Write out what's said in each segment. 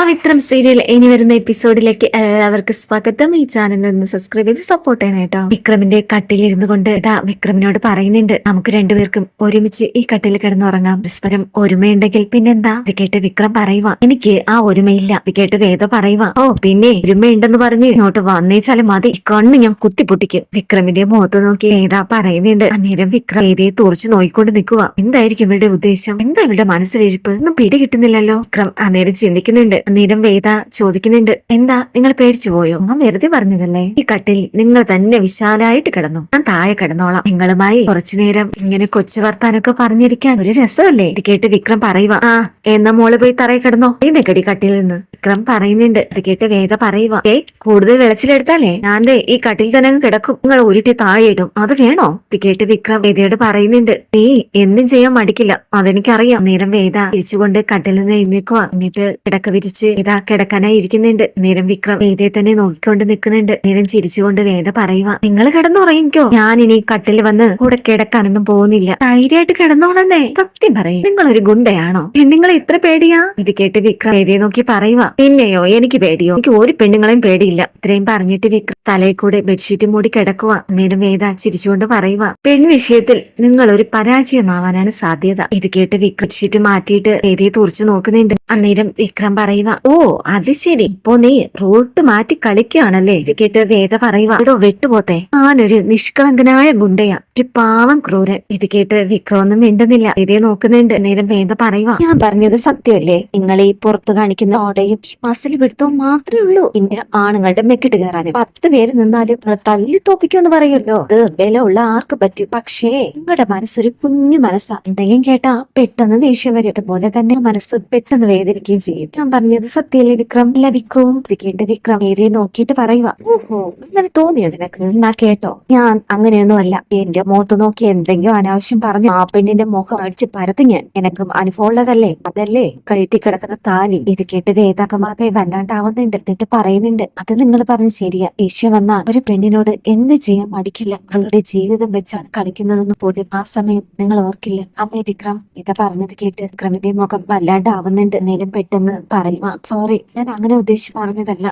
പവിത്രം serial ഇനി വരുന്ന എപ്പിസോഡിലേക്ക് എല്ലാവർക്കും സ്വാഗതം. ഈ ചാനൽ ഒന്ന് സബ്സ്ക്രൈബ് ചെയ്ത് സപ്പോർട്ട് ചെയ്യണം കേട്ടോ. വിക്രമിന്റെ കട്ടിലിരുന്നു കൊണ്ട് ഇതാ വിക്രമിനോട് പറയുന്നുണ്ട്. നമുക്ക് രണ്ടുപേർക്കും ഒരുമിച്ച് ഈ കട്ടിൽ കിടന്നുറങ്ങാം. പരസ്പരം ഒരുമയുണ്ടെങ്കിൽ പിന്നെന്താ? ഇത് കേട്ട് വിക്രം പറയുക എനിക്ക് ആ ഒരുമയില്ല. ഇത് കേട്ട് വേദ പറയുക. ഓ പിന്നെ ഒരുമയുണ്ടെന്ന് പറഞ്ഞ് ഇങ്ങോട്ട് വന്നേച്ചാലും മതി. കണ്ണ് ഞാൻ കുത്തിപ്പൊട്ടിക്കും. വിക്രമിന്റെ മുഖത്ത് നോക്കി വേദ പറയുന്നുണ്ട്. അന്നേരം വിക്രം വേദയെ തുറച്ചു നോക്കിക്കൊണ്ട് നിൽക്കുക. എന്തായിരിക്കും ഇവരുടെ ഉദ്ദേശം? എന്താ ഇവരുടെ മനസ്സിലിരിപ്പ്? ഒന്നും പിടി കിട്ടുന്നില്ലല്ലോ വിക്രം അന്നേരം ചിന്തിക്കുന്നുണ്ട്. അന്നേരം വേദ ചോദിക്കുന്നുണ്ട്. എന്താ? നിങ്ങൾ പേടിച്ചു പോയോ? ഞാൻ വെറുതെ പറഞ്ഞതല്ലേ? ഈ കട്ടിൽ നിങ്ങൾ തന്നെ വിശാലായിട്ട് കിടന്നു. ഞാൻ താഴെ കിടന്നോളാം. നിങ്ങളുമായി കുറച്ചു നേരം ഇങ്ങനെ കൊച്ചു വർത്താനൊക്കെ പറഞ്ഞിരിക്കാൻ ഒരു രസമല്ലേ? ഇത് കേട്ട് വിക്രം പറയുക ആ എന്നാ മോൾ പോയി തറയിൽ കിടന്നോ. ഈ നെക്കടി കട്ടിൽ നിന്ന് വിക്രം പറയുന്നുണ്ട്. ഇത് കേട്ട് വേദ പറയുക ഏ കൂടുതൽ വിളച്ചിലെടുത്താലേ ഞാൻ ദേ ഈ കട്ടിൽ തന്നെ കിടക്കും. നിങ്ങൾ ഉരുട്ടി താഴെ ഇടും. അത് വേണോ? ഇത് കേട്ട് വിക്രം വേദയോട് പറയുന്നുണ്ട്. നീ എന്തും ചെയ്യാൻ മടിക്കില്ല. അതെനിക്കറിയാം. നേരം വേദ തിരിച്ചുകൊണ്ട് കട്ടിൽ നിന്ന് എഴുന്നേക്കുക എന്നിട്ട് കിടക്ക വിരിച്ച് ഇതാ കിടക്കാനായി ഇരിക്കുന്നുണ്ട്. നേരം വിക്രം വേദയെ തന്നെ നോക്കിക്കൊണ്ട് നിൽക്കുന്നുണ്ട്. നേരം ചിരിച്ചുകൊണ്ട് വേദ പറയുക നിങ്ങൾ കിടന്നുറങ്ങിക്കോ. ഞാൻ ഇനി കട്ടിൽ വന്ന് കൂടെ കിടക്കാനൊന്നും പോകുന്നില്ല. ധൈര്യമായിട്ട് കിടന്നോണന്നേ സത്യം പറയും. നിങ്ങൾ ഒരു ഗുണ്ടയാണോ? പെണ്ണുങ്ങളെ ഇത്ര പേടിയാ? ഇത് കേട്ട് വിക്രം വേദയെ നോക്കി പറയുക പിന്നെയോ എനിക്ക് പേടിയോ? എനിക്ക് ഒരു പെണ്ണുങ്ങളെയും പേടിയില്ല. ഇത്രയും പറഞ്ഞിട്ട് വിക്രം തലയിൽ കൂടെ ബെഡ്ഷീറ്റ് മൂടി കിടക്കുക നേരം വേദ ചിരിച്ചുകൊണ്ട് പറയുക പെൺ വിഷയത്തിൽ നിങ്ങൾ ഒരു പരാജയമാവാനാണ് സാധ്യത. ഇത് കേട്ട് വിക്രം ബെഡ്ഷീറ്റ് മാറ്റിയിട്ട് വേദയെ തുറച്ചു നോക്കുന്നുണ്ട്. അന്നേരം വിക്രം പറയുക ഓ അത് ശരി. ഇപ്പൊ നീ റൂട്ട് മാറ്റി കളിക്കുകയാണല്ലേ? ഇത് കേട്ട് വേദ പറയുക എടോ വെട്ടുപോത്തെ. ഞാനൊരു നിഷ്കളങ്കനായ ഗുണ്ടയ. ഒരു പാവം ക്രൂരൻ. ഇത് കേട്ട് വിക്രം ഒന്നും മിണ്ടുന്നില്ല. ഇതേ നോക്കുന്നുണ്ട്. നേരം വേദ പറയുക ഞാൻ പറഞ്ഞത് സത്യമല്ലേ? നിങ്ങൾ ഈ പുറത്ത് കാണിക്കുന്ന ഓടയും മസിൽ പിടുത്തവും മാത്രമേ ഉള്ളൂ. പിന്നെ ആണുങ്ങളുടെ മെക്കിട്ട് കയറാനും പത്ത് പേര് നിന്നാലും തല്ലി തല്ലി തോപ്പിക്കുമെന്ന് പറയുമല്ലോ. അത് വില ഉള്ള ആർക്ക് പറ്റും? പക്ഷേ നിങ്ങളുടെ മനസ്സൊരു കുഞ്ഞു മനസ്സാ. എന്തെങ്കിലും കേട്ടാ പെട്ടെന്ന് ദേഷ്യം വരും. അതുപോലെ തന്നെ മനസ്സ് പെട്ടെന്ന് വേദനിക്കുകയും ചെയ്യും. ഞാൻ പറഞ്ഞത് സത്യല്ലേ വിക്രം? അല്ല വിക്രവും കേട്ട വിക്രം. ഏതേ നോക്കിയിട്ട് പറയുക. ഓഹോ അങ്ങനെ തോന്നിയോ നിനക്ക് എന്നാ കേട്ടോ? ഞാൻ അങ്ങനെയൊന്നും അല്ല. എന്റെ മുഖത്ത് നോക്കി എന്തെങ്കിലും അനാവശ്യം പറഞ്ഞു ആ പെണ്ണിന്റെ മുഖം അടിച്ച് പരത്തി ഞാൻ. എനക്കും അനുഭവമുള്ളതല്ലേ? അതല്ലേ? കഴുത്തി കിടക്കുന്ന താലി. ഇത് കേട്ട് രേതാക്കന്മാർക്ക് വല്ലാണ്ടാവുന്നുണ്ട്. എന്നിട്ട് പറയുന്നുണ്ട്. അത് നിങ്ങൾ പറഞ്ഞ് ശരിയാ. ഈശ്വ വന്ന ഒരു പെണ്ണിനോട് എന്ത് ചെയ്യാൻ മടിക്കില്ല? നിങ്ങളുടെ ജീവിതം വെച്ചാണ് കളിക്കുന്നതെന്ന് പോലും ആ സമയം നിങ്ങൾ ഓർക്കില്ല. അമ്മേ വിക്രം ഇത് പറഞ്ഞത് കേട്ട് വിക്രമിന്റെ മുഖം വല്ലാണ്ടാവുന്നുണ്ട്. നേരം പെട്ടെന്ന് പറയുക സോറി ഞാൻ അങ്ങനെ ഉദ്ദേശിച്ച് പറഞ്ഞതല്ല.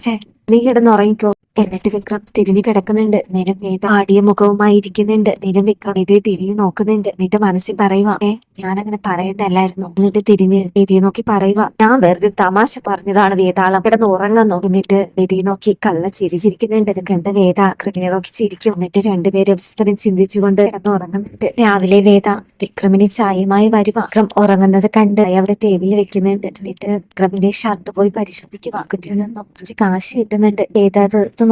നീ കിടന്നുറങ്ങിക്കോ എന്നിട്ട് വിക്രം തിരിഞ്ഞു കിടക്കുന്നുണ്ട്. നേരം വേദ ആടിയ മുഖവുമായി ഇരിക്കുന്നുണ്ട്. നേരം വിക്രം ഇതേ തിരിഞ്ഞു നോക്കുന്നുണ്ട്. എന്നിട്ട് മനസ്സിൽ പറയുക ഏ ഞാനങ്ങനെ പറയണ്ടല്ലായിരുന്നു. എന്നിട്ട് തിരിഞ്ഞ് വേദിയെ നോക്കി പറയുക ഞാൻ വെറുതെ തമാശ പറഞ്ഞതാണ് വേതാളം കിടന്ന് ഉറങ്ങുന്നു. എന്നിട്ട് വേദിയെ നോക്കി കള്ള ചിരിച്ചിരിക്കുന്നുണ്ട്. ഇത് കണ്ട വേദ വിക്രമിനെ നോക്കി ചിരിക്കും. എന്നിട്ട് രണ്ടുപേരും പരസ്പരം ചിന്തിച്ചുകൊണ്ട് കിടന്ന് ഉറങ്ങുന്നുണ്ട്. രാവിലെ വേദ വിക്രമിന് ചായമായി വരുക വിക്രം ഉറങ്ങുന്നത് കണ്ട് അവിടെ ടേബിളിൽ വെക്കുന്നുണ്ട്. എന്നിട്ട് വിക്രമിന്റെ ഷർട്ട് പോയി പരിശോധിക്കുക കുറ്റിൽ നിന്നും കുറച്ച് കാശ് കിട്ടുന്നുണ്ട്. വേദ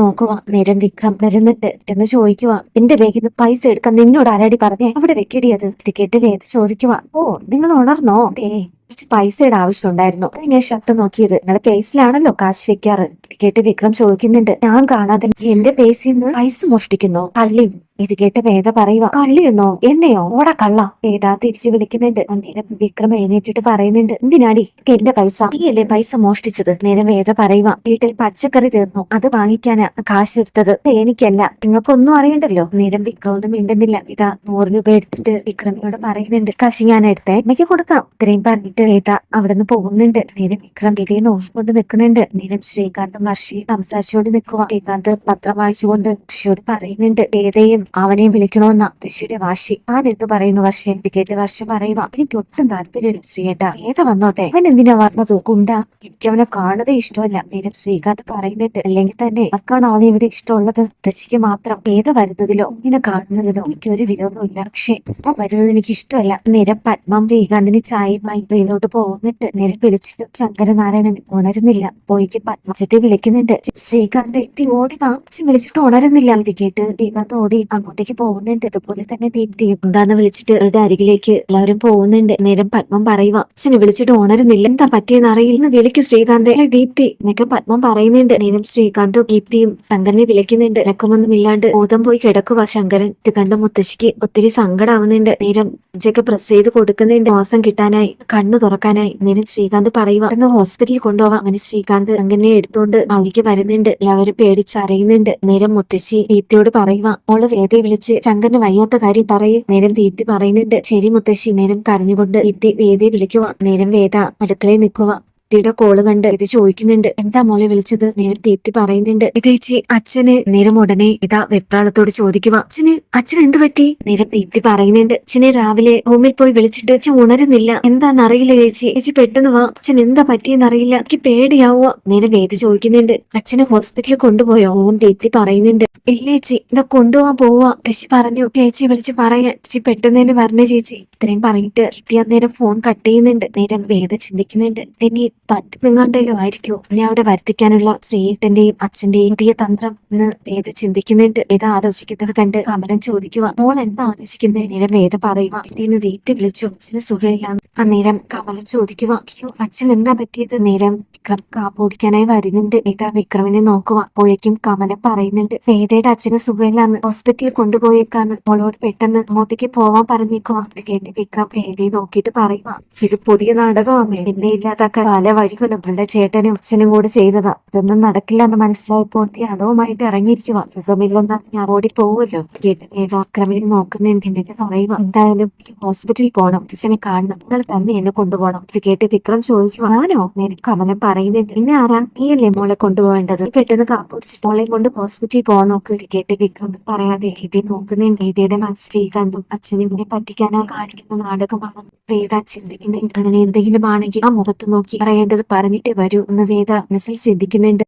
നോക്കുക നേരം വിക്രം വരുന്നുണ്ട് എന്ന് ചോദിക്കുക എന്റെ ബാഗിൽ നിന്ന് പൈസ എടുക്കാൻ നിന്നോട് ആരാടി പറഞ്ഞേ? അവിടെ വെക്കടിയത് ഇത് കേട്ട് വേദ ചോദിക്കുക ഓ നിങ്ങൾ ഉണർന്നോ? ഏ കുറച്ച് പൈസയുടെ ആവശ്യം ഉണ്ടായിരുന്നു ഞാൻ ഷർട്ട് നോക്കിയത്. നിങ്ങളെ പേസിലാണല്ലോ കാശ് വെക്കാറ്. കേട്ട് വിക്രം ചോദിക്കുന്നുണ്ട് ഞാൻ കാണാതെ എന്റെ പേസിൽ നിന്ന് പൈസ മോഷ്ടിക്കുന്നു? കള്ളി ഇത് കേട്ട് വേദ പറയുക കള്ളിയെന്നോ? എന്നെയോ? ഓട കള്ള. വേദ തിരിച്ചു വിളിക്കുന്നുണ്ട്. അന്നേരം വിക്രം എഴുന്നേറ്റിട്ട് പറയുന്നുണ്ട് എന്തിനാടി? എന്റെ പൈസ. നീയല്ലേ പൈസ മോഷ്ടിച്ചത്? നേരം വേദ പറയുക വീട്ടിൽ പച്ചക്കറി തീർന്നു. അത് വാങ്ങിക്കാനാ കാശ് എടുത്തത് എനിക്കല്ല. നിങ്ങൾക്കൊന്നും അറിയണ്ടല്ലോ. നേരം വിക്രം ഒന്നും മിണ്ടുന്നില്ല. ഇതാ നൂറ് രൂപ എടുത്തിട്ട് വിക്രമിനോട് പറയുന്നുണ്ട് കാശി ഞാൻ എടുത്തേ അമ്മയ്ക്ക് കൊടുക്കാം. ഇത്രയും പറഞ്ഞിട്ട് വേദ അവിടുന്ന് പോകുന്നുണ്ട്. നേരം വിക്രം ഇതേ നോക്കിക്കൊണ്ട് നിൽക്കുന്നുണ്ട്. നേരം ശ്രീകാന്തും വർഷയും സംസാരിച്ചുകൊണ്ട് നിൽക്കുക ശ്രീകാന്ത് പത്രം വായിച്ചുകൊണ്ട് വർഷയോട് പറയുന്നുണ്ട് വേദയും അവനെയും വിളിക്കണമെന്ന ദശയുടെ വാശി. ഞാൻ എന്ത് പറയുന്നു വർഷം? ഇത് വർഷം പറയുക എനിക്ക് ഒട്ടും താല്പര്യമില്ല ശ്രീയേട്ട. ഏത വന്നോട്ടെ? അവൻ എന്തിനാ പറഞ്ഞത് കുണ്ട എനിക്ക് അവനെ കാണുന്നത് ഇഷ്ടമല്ല. നേരം ശ്രീകാന്ത് പറയുന്നിട്ട് അല്ലെങ്കിൽ തന്നെ ആർക്കാണ് അവനെ ഇവിടെ ഇഷ്ടമുള്ളത്. ദശയ്ക്ക് മാത്രം ഏത് വരുന്നതിലോ ഇങ്ങനെ കാണുന്നതിലോ എനിക്ക് ഒരു വിരോധമില്ല പക്ഷേ അവൻ വരുന്നത് എനിക്ക് ഇഷ്ടമല്ല നേരം പത്മം ശ്രീകാന്തിന് ചായയുമായി ഇതിലോട്ട് പോകുന്നിട്ട് നേരം വിളിച്ചിട്ടും ശങ്കരനാരായണൻ ഉണരുന്നില്ല. പോയിക്ക് പത്മജത്തെ വിളിക്കുന്നുണ്ട്. ശ്രീകാന്ത് എത്തി ഓടി വാങ്ങിച്ച് വിളിച്ചിട്ട് ഉണരുന്നില്ല. ഇത് കേട്ട് ശ്രീകാന്ത് ഓടി അങ്ങോട്ടേക്ക് പോകുന്നുണ്ട്. അതുപോലെ തന്നെ ദീപ്തിയും എന്താന്ന് വിളിച്ചിട്ട് അവരുടെ അരികിലേക്ക് എല്ലാവരും പോകുന്നുണ്ട്. നേരം പത്മം പറയുക അച്ഛനെ വിളിച്ചിട്ട് ഉണരുന്നില്ല എന്താ പറ്റിയെന്ന് അറിയില്ല വിളിക്ക് ശ്രീകാന്ത്. "ഏയ് ദീപ്തി എന്നൊക്കെ പത്മം പറയുന്നുണ്ട്. നേരം ശ്രീകാന്തും ദീപ്തിയും ശങ്കരനെ വിളിക്കുന്നുണ്ട്. ഇടക്കൊന്നും ഇല്ലാണ്ട് ബോധം പോയി കിടക്കുക ശങ്കരൻ. ഇത് കണ്ട മുത്തശ്ശിക്ക് ഒത്തിരി സങ്കടാവുന്നുണ്ട്. നേരം ഇഞ്ചൊക്കെ പ്രസ് ചെയ്ത് കൊടുക്കുന്നുണ്ട്. മോസം കിട്ടാനായി കണ്ണു തുറക്കാനായി. നേരം ശ്രീകാന്ത് പറയുക ഇന്ന് ഹോസ്പിറ്റലിൽ കൊണ്ടുപോവാം. അങ്ങനെ ശ്രീകാന്ത് അങ്ങനെ എടുത്തോണ്ട് അവിടേക്ക് വരുന്നുണ്ട്. എല്ലാവരും പേടിച്ചറിയുന്നുണ്ട് നേരം മുത്തശ്ശി ദീപ്തിയോട് പറയുക മോൾ വേദയെ വിളിച്ച് ശങ്കറിന് വയ്യാത്ത കാര്യം പറയേ. നേരം തീറ്റി പറയുന്നുണ്ട്. ശരി മുത്തശ്ശി. നേരം കരഞ്ഞുകൊണ്ട് ഇത്തി വേദയെ വിളിക്കുക നേരം വേദ അടുക്കളയിൽ നിൽക്കുക ദീപ്തിയുടെ കോൾ കണ്ട് ഇത് ചോദിക്കുന്നുണ്ട്. എന്താ മോളെ വിളിച്ചത്? നേരം ദീപ്തി പറയുന്നുണ്ട്. ഇത് ചേച്ചി അച്ഛന് നേരം ഉടനെ ഇതാ വെപ്രാളത്തോട് ചോദിക്കുക അച്ഛന് അച്ഛൻ എന്ത് പറ്റി? നേരം ദീപ്തി പറയുന്നുണ്ട്. അച്ഛനെ രാവിലെ റൂമിൽ പോയി വിളിച്ചിട്ട് അച്ഛൻ ഉണരുന്നില്ല. എന്താന്നറിയില്ല ചേച്ചി. ചേച്ചി പെട്ടെന്ന് വാ. അച്ഛൻ എന്താ പറ്റിയെന്നറിയില്ല എനിക്ക് പേടിയാവുക നേരം വേദ ചോദിക്കുന്നുണ്ട്. അച്ഛനെ ഹോസ്പിറ്റലിൽ കൊണ്ടുപോയോ? ഓം ദീപ്തി പറയുന്നുണ്ട്. ഇല്ല ചേച്ചി ഇതാ കൊണ്ടുപോവാൻ പോവാ. ചേച്ചി പറഞ്ഞു. ചേച്ചി വിളിച്ച് പറയാ ചേച്ചി പെട്ടെന്ന് തന്നെ പറഞ്ഞ ചേച്ചി. ഇത്രയും പറഞ്ഞിട്ട് ദീപ്തി അന്നേരം ഫോൺ കട്ട് ചെയ്യുന്നുണ്ട്. നേരം വേദ ചിന്തിക്കുന്നുണ്ട്. ഇനി തട്ടിപ്പെങ്ങാണ്ടേലും ആയിരിക്കോ ഇനി അവിടെ വരുത്തിക്കാനുള്ള ശ്രീയേട്ടന്റെയും അച്ഛന്റെയും പുതിയ തന്ത്രം എന്ന് വേദ ചിന്തിക്കുന്നുണ്ട്? വേദ ആലോചിക്കുന്നത് കണ്ട് കമലൻ ചോദിക്കുക. മോൾ എന്താ ആലോചിക്കുന്നത് നേരം വേദ പറയുക. വീട്ടിന്ന് തീറ്റി വിളിച്ചു. അച്ഛന് സുഖമില്ലാന്ന് അന്നേരം കമലൻ ചോദിക്കുക. അയ്യോ അച്ഛൻ എന്താ പറ്റിയത്? നേരം വിക്രം കാപ്പോടിക്കാനായി വരുന്നുണ്ട്. വേദ വിക്രമിനെ നോക്കുക. അപ്പോഴേക്കും കമലൻ പറയുന്നുണ്ട്. വേദയുടെ അച്ഛന് സുഖമില്ലാന്ന് ഹോസ്പിറ്റലിൽ കൊണ്ടുപോയേക്കാന്ന്. മോളോട് പെട്ടെന്ന് അങ്ങോട്ടേക്ക് പോവാൻ പറഞ്ഞേക്കുക അത് കേട്ട് വിക്രം വേദയെ നോക്കിയിട്ട് പറയുക. ഇത് പുതിയ നാടകമാണ് എന്നെ ഇല്ലാതാക്കാൻ പല വഴിക്കും നമ്മളുടെ ചേട്ടനും അച്ഛനും കൂടെ ചെയ്തതാ. ഇതൊന്നും നടക്കില്ല എന്ന് മനസ്സിലായപ്പോൾ യാദവുമായിട്ട് ഇറങ്ങിയിരിക്കുക ഞാൻ ഓടി പോവുമല്ലോ. കേട്ട് വേദാക്രമിനെ നോക്കുന്നുണ്ട് എന്നിട്ട് പറയുക എന്തായാലും ഹോസ്പിറ്റലിൽ പോകണം അച്ഛനെ കാണണം. നിങ്ങൾ തന്നെ എന്നെ കൊണ്ടുപോകണം. ഇത് കേട്ട് വിക്രം ചോദിക്കുക ആനോ നിനക്ക് കമലം പറയുന്നുണ്ട്. പിന്നെ ആരാ? നീ അല്ലേ മോളെ കൊണ്ടുപോകേണ്ടത്? പെട്ടെന്ന് കാപ്പൊടിച്ച് മോളെ കൊണ്ട് ഹോസ്പിറ്റലിൽ പോകാൻ നോക്ക്. ഇത് കേട്ട് വിക്രം പറയാതെ ഇതേ നോക്കുന്നുണ്ട്. ഇതയുടെ മനസ്സ് ശ്രീകാന്തും അച്ഛനും പറ്റിക്കാനായി കാണിക്കുന്ന നാടകമാണ് വേദ ചിന്തിക്കുന്നുണ്ട് അങ്ങനെ എന്തെങ്കിലും ആണെങ്കിൽ ആ മുഖത്ത് നോക്കി പറയേണ്ടത് പറഞ്ഞിട്ടേ വരൂ എന്ന് വേദ മിസ്സിൽ ചിന്തിക്കുന്നുണ്ട്.